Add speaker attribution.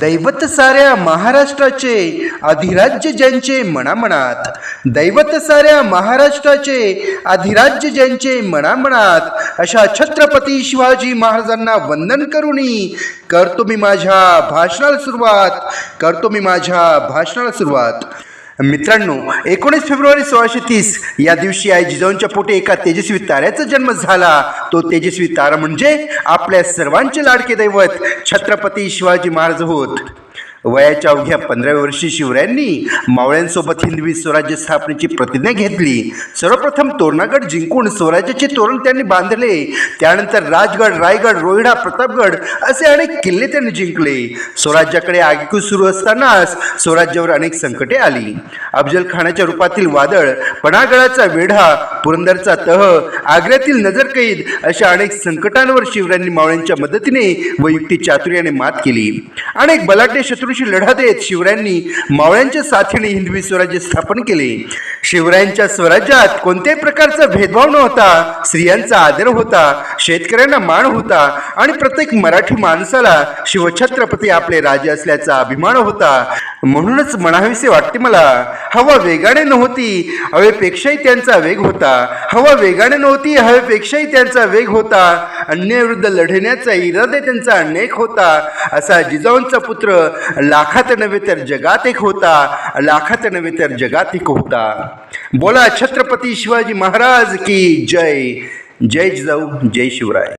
Speaker 1: दैवत साऱ्या महाराष्ट्राचे अधिराज्य ज्यांचे मनामनात. दैवत साऱ्या महाराष्ट्राचे अधिराज्य ज्यांचे मनामनात. अशा छत्रपती शिवाजी महाराजांना वंदन करूनी करतो मी माझ्या भाषणाला सुरुवात. करतो मी माझ्या भाषणाला सुरुवात. मित्रांनो एकोणीस फेब्रुवारी सोळाशे तीस या दिवशी आई जिजाऊंच्या पोटे एका तेजस्वी ताऱ्याचा जन्म झाला. तो तेजस्वी तारा म्हणजे आपल्या सर्वांचे लाडके दैवत छत्रपती शिवाजी महाराज होत. वयाच्या अवघ्या पंधराव्या वर्षी शिवरायांनी मावळ्यांसोबत हिंदवी स्वराज्य स्थापनेची प्रतिज्ञा घेतली. सर्वप्रथम तोरणागड जिंकून स्वराज्याचे तोरण त्यांनी बांधले. त्यानंतर राजगड रायगड रोहिडा प्रतापगड असे अनेक किल्ले त्यांनी जिंकले. स्वराज्याकडे आगेकूच सुरू असतानाच स्वराज्यावर अनेक संकटे आली. अफजल खानाच्या रूपातील वादळ पणागडाचा वेढा पुरंदरचा तह आग्र्यातील नजरकैद अशा अनेक संकटांवर शिवरायांनी मावळ्यांच्या मदतीने व युक्ती चातुर्याने मात केली. अनेक बलाढ्य शत्रूशी लढा देत शिवरायांनी मावळ्यांच्या साथीने हिंदवी स्वराज्य स्थापन केले. शिवरायांच्या स्वराज्यात कोणत्याही प्रकारचा भेदभाव नव्हता स्त्रियांचा आदर होता शेतकऱ्यांना मान होता आणि प्रत्येक मराठी माणसाला शिवछत्रपती आपले राजे असल्याचा अभिमान होता. म्हणूनच म्हणावीसे वाटते मला हवा वेगाने नव्हती हवेपेक्षाही त्यांचा वेग होता. हवा वेगाने नव्हती हवेपेक्षाही त्यांचा वेग होता. अन्यायविरुद्ध लढण्याचा इरादे त्यांचा अनेक होता. असा जिजाऊंचा पुत्र लाखात नव्हे तर जगात एक होता. लाखात नव्हे तर जगात एक होता. बोला छत्रपती शिवाजी महाराज की जय. जय जिजाऊ जय शिवराय.